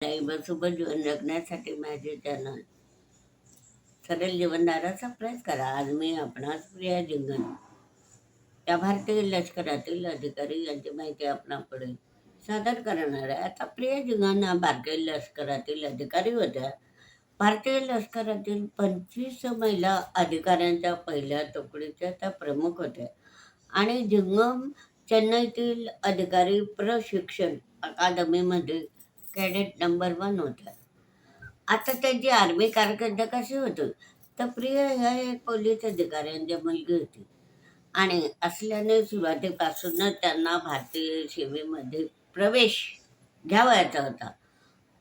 सोबत जीवन जगण्यासाठी माझे चॅनल. सरळ जीवनदारा प्रयत्न करा. आज मी आपणास प्रिया जिंगण या भारतीय लष्करातील अधिकारी यांची माहिती आपणापुढे सादर करणार आहे. आता प्रिया जिंगण हा भारतीय लष्करातील अधिकारी होत्या. भारतीय लष्करातील पंचवीस महिला अधिकाऱ्यांच्या पहिल्या तुकडीच्या त्या प्रमुख होत्या आणि जिंगम चेन्नईतील अधिकारी प्रशिक्षण अकादमीमध्ये कॅडेट नंबर वन होत्या आता त्यांची आर्मी कारकीर्द कशी होती? तर प्रिय ह्या एक पोलीस अधिकाऱ्यांची मुलगी होती. आणि असल्याने सुरुवातीपासूनच त्यांना भारतीय सेवेमध्ये प्रवेश घ्यावयाचा होता.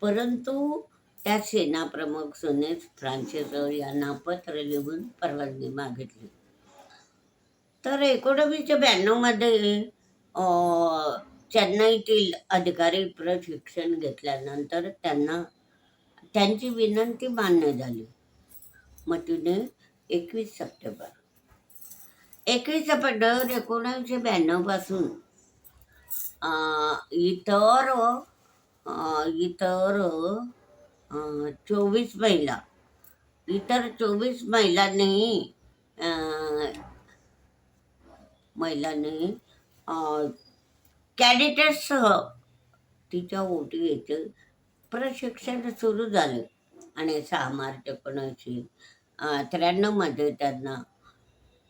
परंतु त्या सेनाप्रमुख सुनेस फ्रान्सिस यांना पत्र लिहून परवानगी मागितली. तर एकोणवीसशे ब्याण्णवमध्ये चेन्नईतील अधिकारी प्रशिक्षण घेतल्यानंतर त्यांना त्यांची विनंती मान्य झाली. मग तिने एकवीस सप्टेंबर. एकवीस सप्टेंबर एकोणीसशे ब्याण्णवपासून इतर इतर चोवीस महिला इतर चोवीस महिलांनी महिलांनी कॅडिटेट्ससह तिच्या ओटीचे प्रशिक्षण सुरू झाले. आणि सहा मार्च एकोणीसशे त्र्याण्णवमध्ये त्यांना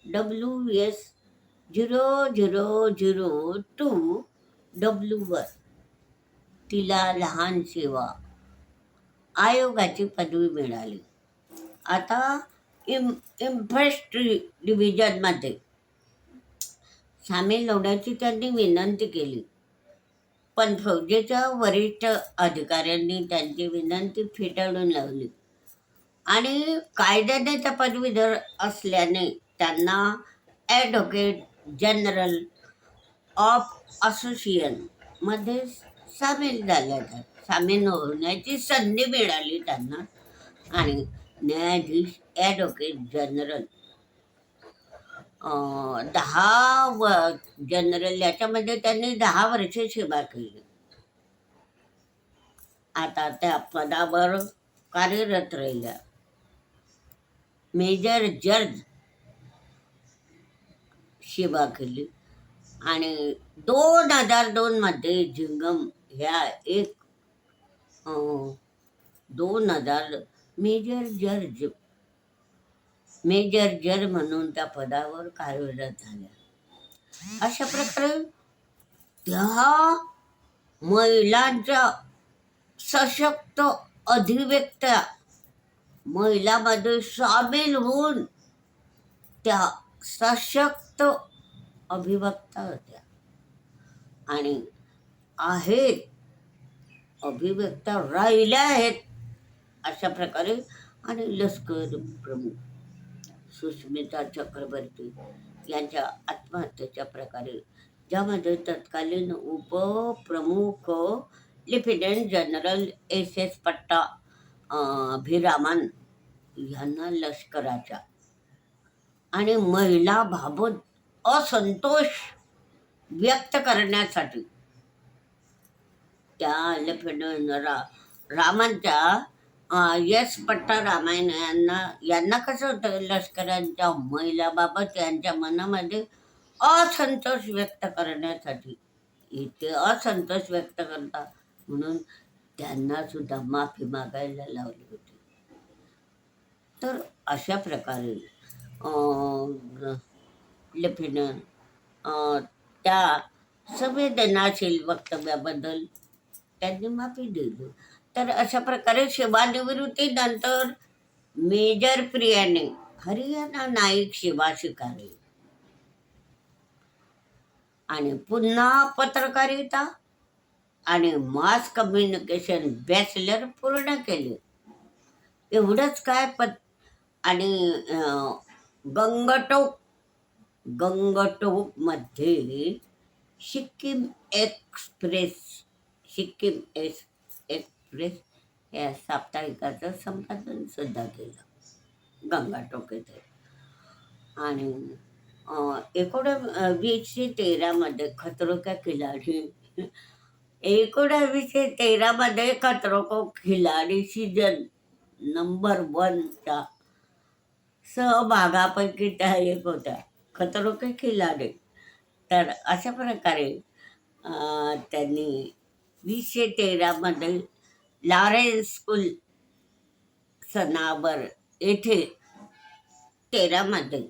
W S zero zero zero two डब्ल्यूवर तिला लहान सेवा आयोगाची पदवी मिळाली. आता इम इन्फेस्ट्री डिव्हिजनमध्ये सामील होण्याची त्यांनी विनंती केली. पण फौजेच्या वरिष्ठ अधिकाऱ्यांनी त्यांची विनंती फेटाळून लावली. आणि कायद्याने त्या पदवीधर असल्याने त्यांना ॲडव्होकेट जनरल ऑफ असोसिएशनमध्ये सामील झाल्या सामील होण्याची संधी मिळाली त्यांना. आणि न्यायाधीश ॲडव्होकेट जनरल दहा व जनरल याच्यामध्ये त्यांनी दहा वर्षे सेवा केली. आता त्या पदावर कार्यरत राहिल्या. मेजर जर्ज सेवा केली. आणि दोन हजार दोनमध्ये झिंगम ह्या एक दोन हजार मेजर जर्ज मेजर जर म्हणून त्या पदावर कार्यरत झाल्या. अशा प्रकारे त्या महिलांच्या सशक्त अधिव्यक्त्या महिलामध्ये सामील होऊन त्या सशक्त अभिवक्ता होत्या. आणि आहेत अभिव्यक्ता राहिल्या आहेत अशा प्रकारे आणि लष्कर प्रमुख. सुस्मिता चक्रवर्ती यांच्या आत्महत्येच्या प्रकारे ज्यामध्ये तत्कालीन उपप्रमुख लेफ्टनंट जनरल एस एस पट्टा अं, भिरामन यांना लष्कराच्या आणि महिला बाबत असंतोष व्यक्त करण्यासाठी त्या लेफ्टनंट रा रामांच्या यश पट्टा रामायण यांना यांना कसं होतं लष्करांच्या महिलाबाबत यांच्या मनामध्ये असंतोष व्यक्त करण्यासाठी. इथे असंतोष व्यक्त करतात म्हणून त्यांना सुद्धा माफी मागायला लावली होती. तर अशा प्रकारे लेफ्टनंट त्या संवेदनाशील वक्तव्याबद्दल त्यांनी माफी दिली. तर अशा प्रकारे सेवानिवृत्तीनंतर मेजर प्रियाने हरियाणा नाईक सेवा स्वीकारली. आणि पुन्हा पत्रकारिता आणि मास कम्युनिकेशन बॅचलर पूर्ण केले. एवढंच काय पत आणि गंगटोक गंगटोकमध्ये Sikkim express Sikkim express या साप्ताहिकाचं संपादनसुद्धा केलं. गंगाटोकेचं आणि एकोणावीसशे एकोण वीसशे तेरामध्ये खतरो का खिलाडी एकोणावीसशे तेरामध्ये खतरो को खिलाडी सीजन नंबर वनच्या सहभागापैकी त्या एक होत्या खतरो के खिलाडी. तर अशा प्रकारे त्यांनी वीसशे तेरामध्ये लॉरेन्स स्कूल सनाबर येथे तेरामध्ये.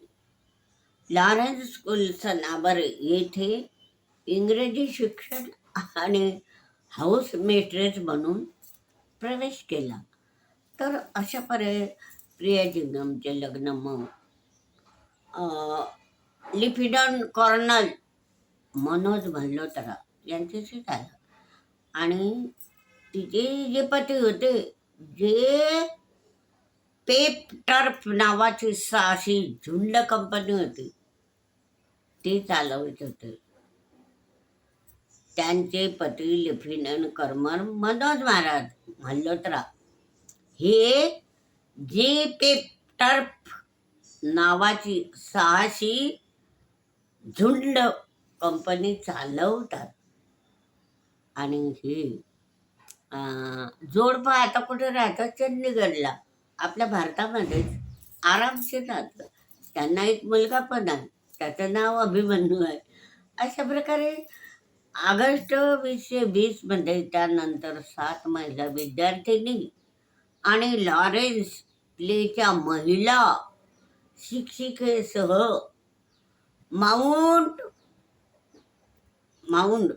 लॉरेन्स स्कूल सनाबर येथे इंग्रजी शिक्षण आणि हाऊस मेट्रेस म्हणून प्रवेश केला. तर अशा परे प्रिया जिंगमचे लग्न मग लिफिडॉन कॉर्नल मनोज भल्लोत्रा यांच्याशी झालं. आणि तिचे जे पती होते जे पेप टर्फ नावाची अशी झुंड कंपनी होती ते चालवत होते. त्यांचे पती लेफ्टनंट कर्मर मनोज महाराज मल्होत्रा हे जे पेप टर्फ नावाची साहसी झुंड कंपनी चालवतात आणि हे जोडपं आता कुठे राहतात चंदीगडला. आपल्या भारतामध्येच आरामशीर राहतं. त्यांना एक मुलगा पण आहे. त्याचं नाव अभिमन्यू आहे. अशा प्रकारे ऑगस्ट वीसशे वीसमध्ये त्यानंतर सात महिला विद्यार्थिनी आणि लॉरेन्स प्लेच्या महिला शिक्षिकेसह माउंट माउंट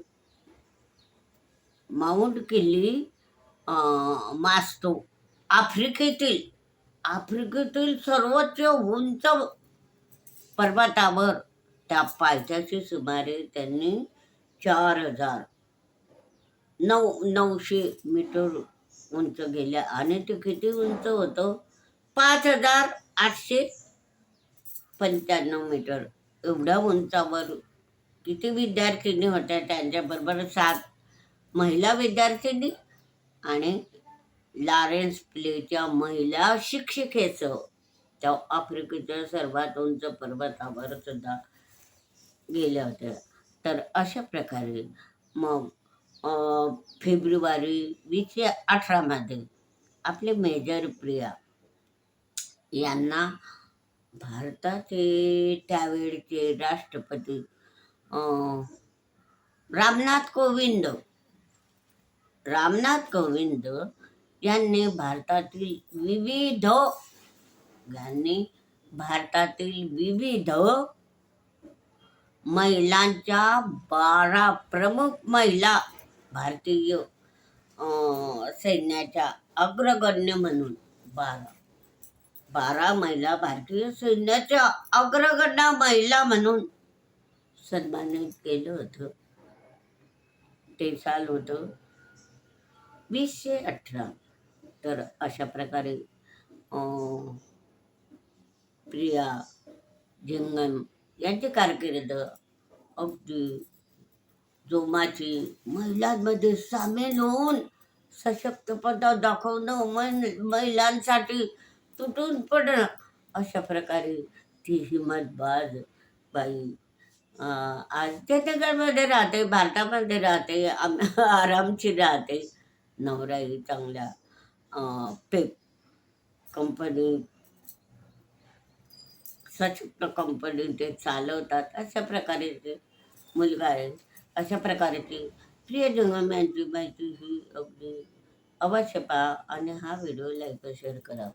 माउंट किल्ली मास्तो आफ्रिकेतील आफ्रिकेतील सर्वोच्च उंच पर्वतावर त्या पायथ्याशी सुमारे त्यांनी चार हजार नऊ नऊशे मीटर उंच गेल्या आणि ते किती उंच होतं? पाच हजार आठशे पंच्याण्णव मीटर. एवढ्या उंचावर किती विद्यार्थिनी होत्या त्यांच्याबरोबर? सात महिला विद्यार्थिनी आणि लॉरेन्स प्लेच्या महिला शिक्षिकेचं. त्या आफ्रिकेच्या सर्वात उंच पर्वतावर सुद्धा गेल्या होत्या. तर अशा प्रकारे मग फेब्रुवारी वीसशे अठरामध्ये आपले मेजर प्रिया यांना भारताचे त्यावेळचे राष्ट्रपती रामनाथ कोविंद रामनाथ कोविंद यांनी भारतातील विविध यांनी भारतातील विविध महिलांच्या बारा प्रमुख महिला भारतीय सैन्याच्या अग्रगण्य म्हणून बारा बारा महिला भारतीय सैन्याच्या अग्रगण्य महिला म्हणून सन्मानित केलं होतं. ते साल होतं वीसशे अठरा. तर अशा प्रकारे प्रिया झिंगम यांची कारकीर्द अगदी जोमाची महिलांमध्ये सामील होऊन सशक्तपणा दाखवणं महिलांसाठी तुटून पडणं अशा प्रकारे ती हिम्मतबाज बाई आज त्या जगामध्ये राहते भारतामध्ये राहते आम आरामची राहते. नवराही चांगल्या पेप कंपनी सशक्त कंपनी ते चालवतात. अशा प्रकारे ते मुलगा आहे. अशा प्रकारे ते प्रिय जंगम माहिती ही अगदी अवश्य पहा आणि हा व्हिडिओ लाईक शेअर करा.